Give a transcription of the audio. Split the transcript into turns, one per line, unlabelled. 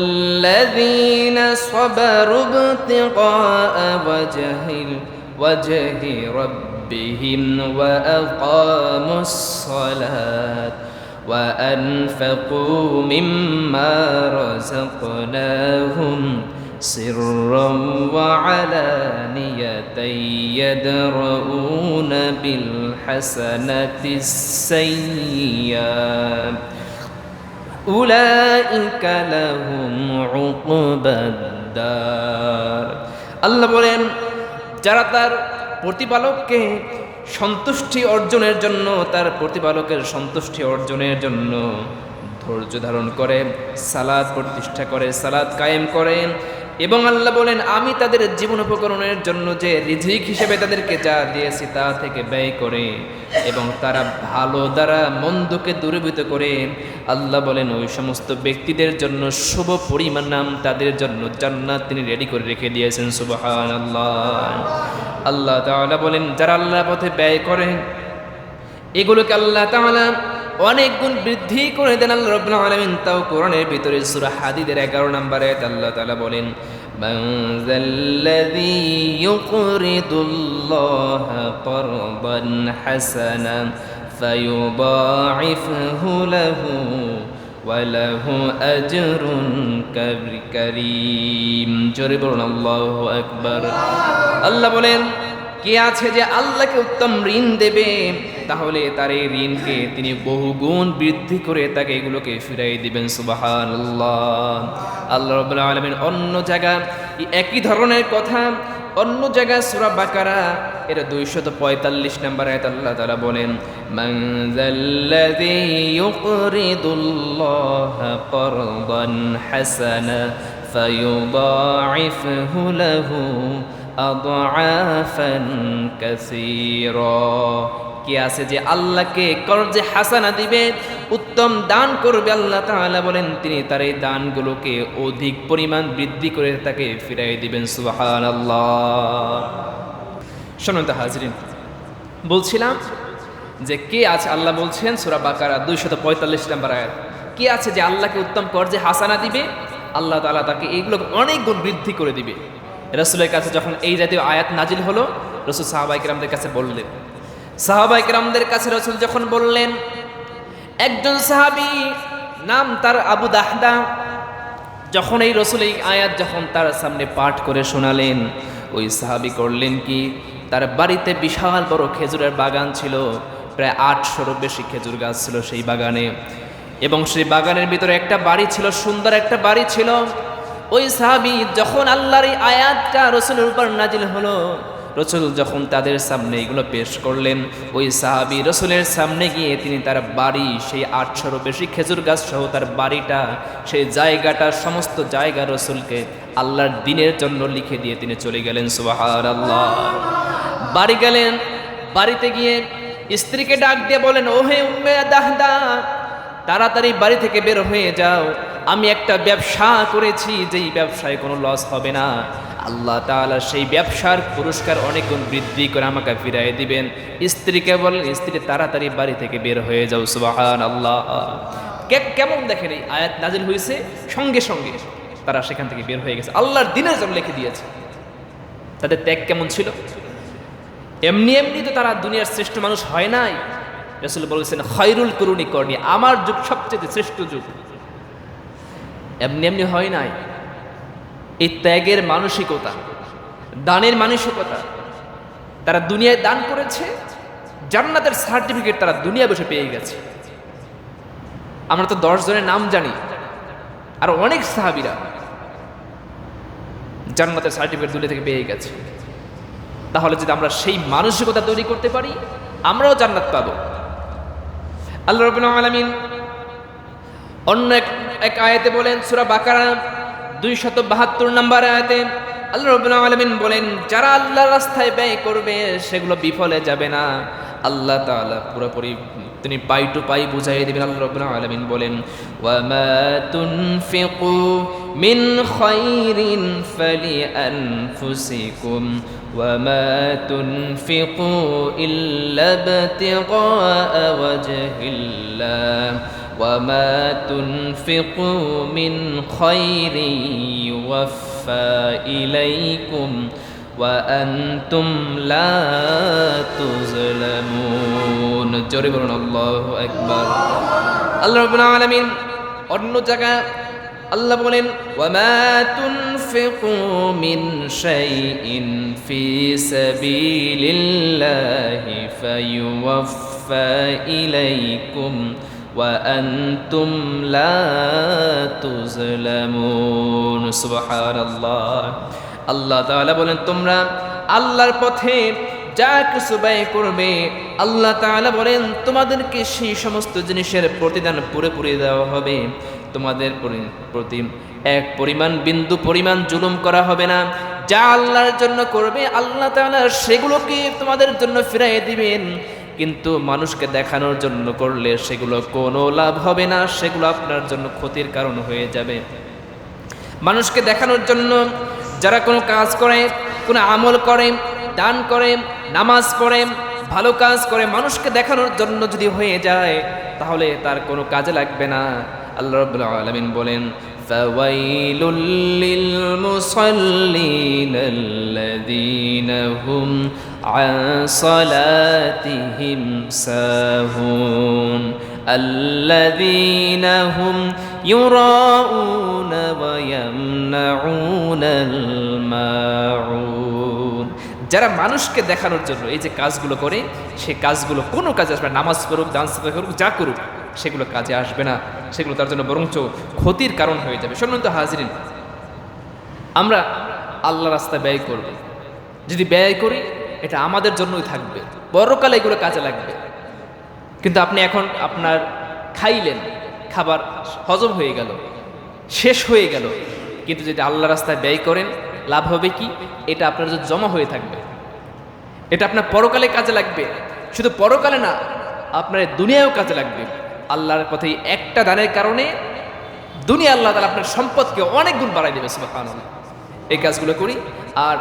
الذين صبروا ابتغاء وجه وجه ربهم وأقاموا الصلاة وأنفقوا مما رزقناهم سرا وعلانية يدرؤون بالحسنة السيئة. আল্লাহ বলেন, যারা তার প্রতিপালককে সন্তুষ্টি অর্জনের জন্য, তার প্রতিপালকের সন্তুষ্টি অর্জনের জন্য ধৈর্য ধারণ করে, সালাদ প্রতিষ্ঠা করে, সালাদ কায়েম করেন এবং আল্লাহ বলেন, আমি তাদের জীবন উপকরণের জন্য যে রিজিক হিসেবে তাদেরকে যা দিয়েছি তা থেকে ব্যয় করে এবং তারা ভালো দ্বারা মন্দকে দূরীভূত করে, আল্লাহ বলেন, ওই সমস্ত ব্যক্তিদের জন্য শুভ পরিমাণ নাম তাদের জন্য জান্নাত তিনি রেডি করে রেখে দিয়েছেন সুবাহান আল্লাহ আল্লাহ তাআলা বলেন, যারা আল্লাহ পথে ব্যয় করে, এগুলোকে আল্লাহ তাআলা অনেক গুণ বৃদ্ধি করে দেন আল্লাহ রাব্বুল আলামিন তাও কোরআনের ভিতরে সূরা হাদিদের 11 নম্বর আয়াত আল্লাহ তাআলা বলেন মান যাল্লাযী ইউকরিদুল্লাহা করদান হাসানা ফায়ুদাঈফহু লাহু وله أجر كريم জোরে বলুন আল্লাহু আকবার আল্লাহ বলেন কে আছে যে আল্লাহকে উত্তম ঋণ দেবে? তাহলে তার এই ঋণকে তিনি বহুগুণ বৃদ্ধি করে তাকে এগুলোকে ফিরাই দিবেন সুবাহান আল্লাহ রবুল্লা আলমিন অন্য জায়গা, একই ধরনের কথা, অন্য জায়গায় সুরা বাকারা এর দুইশত পঁয়তাল্লিশ নাম্বার আয়াত আল্লাহ তালা বলেন, মান যাল্লাযী ইউকরিদুল্লাহা কে আছে যে আল্লাহকে কর্জে হাসানা দিবে, উত্তম দান করবে আল্লাহ তাআলা বলেন, তিনি তার এই দানগুলোকে অধিক পরিমাণ বৃদ্ধি করে তাকে ফিরাই দিবেন, সুবহানাল্লাহ। শোনেন হাজরিন, বলছিলাম যে কে আছে, আল্লাহ বলছেন, সূরা বাকারা 245 নম্বর আয়াত। কে আছে যে আল্লাহকে উত্তম কর্জে হাসানা দিবে? আল্লাহ তাআলা তাকে এইগুলো অনেক গুণ বৃদ্ধি করে দিবে। রসুলের কাছে যখন এই জাতীয় আয়াত নাজিল হলো, রসুল সাহাবাইকরামদের কাছে বললেন সাহাবাইকরামদের কাছে রসুল যখন বললেন, একজন সাহাবি নাম তার আবু দাহদা। যখন এই রসুল এই আয়াত যখন তার সামনে পাঠ করে শোনালেন, ওই সাহাবি করলেন কি, তার বাড়িতে বিশাল বড় খেজুরের বাগান ছিল, প্রায় আটশোরও বেশি খেজুর গাছ ছিল সেই বাগানে। এবং সেই বাগানের ভিতরে একটা বাড়ি ছিল, সুন্দর একটা বাড়ি ছিল। ওই সাহাবি যখন আল্লাহর এই আয়াতটা রসুলের উপর নাজিল হলো, রসুল যখন তাদের সামনে এগুলো পেশ করলেন, ওই সাহাবি রসুলের সামনে গিয়ে তিনি তার বাড়ি, সেই আটশোরও বেশি খেজুর গাছ সহ তার বাড়িটা, সেই জায়গাটা, সমস্ত জায়গা রসুলকে আল্লাহর দিনের জন্য লিখে দিয়ে তিনি চলে গেলেন। সুবাহার আল্লাহ বাড়ি গেলেন, বাড়িতে গিয়ে স্ত্রীকে ডাক দিয়ে বলেন, ওহে উম্মে দাহদা তাড়াতাড়ি বাড়ি থেকে বের হয়ে যাও। আমি একটা ব্যবসা করেছি, যেই ব্যবসায় কোনো লস হবে না। আল্লাহ তাআলা সেই ব্যবসার পুরস্কার অনেক গুণ বৃদ্ধি করে আমাকে ফিরাই দিবেন। স্ত্রীকে বলেন স্ত্রী তাড়াতাড়ি বাড়ি থেকে বের হয়ে যাও সুবাহান আল্লাহ কেমন দেখেন এই আয়াত নাজিল হয়েছে সঙ্গে সঙ্গে তারা সেখান থেকে বের হয়ে গেছে। আল্লাহর দিনের জন্য লিখে দিয়েছে। তাদের ত্যাগ কেমন ছিল? এমনি এমনি তো তারা দুনিয়ার শ্রেষ্ঠ মানুষ হয় নাই। রসুল বলেছেন খৈরুল করুণী করণী, আমার যুগ সবচেয়ে শ্রেষ্ঠ যুগ। এমনি এমনি হয় নাই। এই ত্যাগের মানসিকতা, দানের মানসিকতা, তারা দুনিয়ায় দান করেছে, জান্নাতের সার্টিফিকেট তারা দুনিয়া বসে পেয়ে গেছে। আমরা তো দশ জনের নাম জানি, আর অনেক সাহাবিরা জান্নাতের সার্টিফিকেট দুনিয়া থেকে পেয়ে গেছে। তাহলে যদি আমরা সেই মানসিকতা তৈরি করতে পারি, আমরাও জান্নাত পাবো। আল্লাহ রবুল্লাহ আলমিন অন্য এক এক আয়াতে বলেন, সুরা বাকারা দুই শত বাহাত্তর নম্বর আয়াতে আল্লাহ রবুল্লাহ আলমিন বলেন, যারা আল্লাহর রাস্তায় ব্যয় করবে, সেগুলো বিফলে যাবে না। আল্লাহ তাআলা পুরোপুরি তিনি পাই টু পাই বুঝাই দিবেন আল্লাহ রাব্বুল আলামিন বলেন ওয়ামা তুনফিকু মিন খাইরিন ফালিআনফুসিকুম وما تنفقوا إلا ابتغاء وجه الله وما تنفقوا من خير يوفى إليكم وأنتم لا تظلمون জোরে বলুন আল্লাহু আকবার আল্লাহ রাব্বুল আলামিন অন্য জায়গায় আল্লাহ বলেন ওয়ামা তুনফিকু মিন শাইইন ফি সাবিলিল্লাহি ফায়ুওয়াফা ইলাইকুম ওয়া আনতুম লা তুজলামুন সুবহানাল্লাহ আল্লাহ তাআলা বলেন, তোমরা আল্লাহর পথে যা কিছু ব্যয় করবে, আল্লাহ তাআলা বলেন, তোমাদেরকে সেই সমস্ত জিনিসের প্রতিদান পুরোপুরি দেওয়া হবে। তোমাদের প্রতি, এক পরিমাণ বিন্দু পরিমাণ জুলুম করা হবে না। যা আল্লাহর জন্য করবে, আল্লাহ তাআলা সেগুলোকে তোমাদের জন্য ফিরাই দিবেন। কিন্তু মানুষকে দেখানোর জন্য করলে সেগুলো কোনো লাভ হবে না, সেগুলো আপনার জন্য ক্ষতির কারণ হয়ে যাবে। মানুষকে দেখানোর জন্য যারা কোনো কাজ করে কোনো আমল করে দান করে নামাজ পড়ে ভালো কাজ করে মানুষকে দেখানোর জন্য যদি হয়ে যায় তাহলে তার কোনো কাজে লাগবে না আল্লাহ রাব্বুল আলামিন বলেন فويل للمصلين الذين هم عن صلاتهم ساهون الذين هم يراءون ويمنعون الماعون যারা মানুষকে দেখানোর জন্য এই যে কাজগুলো করে সে কাজগুলো কোনো কাজে আসবে না। নামাজ করুক ডান্স করুক যা করুক সেগুলো কাজে আসবে না সেগুলো তার জন্য বরঞ্চ ক্ষতির কারণ হয়ে যাবে শুনুন তো হাজিরিন আমরা আল্লাহ রাস্তায় ব্যয় করব যদি ব্যয় করি এটা আমাদের জন্যই থাকবে বড়কালে এগুলো কাজে লাগবে কিন্তু আপনি এখন আপনার খাইলেন খাবার হজম হয়ে গেল, শেষ হয়ে গেল। কিন্তু যদি আল্লাহ রাস্তায় ব্যয় করেন, লাভ হবে কি? এটা আপনার জন্য জমা হয়ে থাকবে। এটা আপনার পরকালে কাজে লাগবে। শুধু পরকালে না, আপনার এই দুনিয়ায়ও কাজে লাগবে। আল্লাহর পথে একটা দানের কারণে দুনিয়া আল্লাহ তালা আপনার সম্পদকে অনেক গুণ বাড়াই দেবে, সুবহানাল্লাহ। এই কাজগুলো করি, আর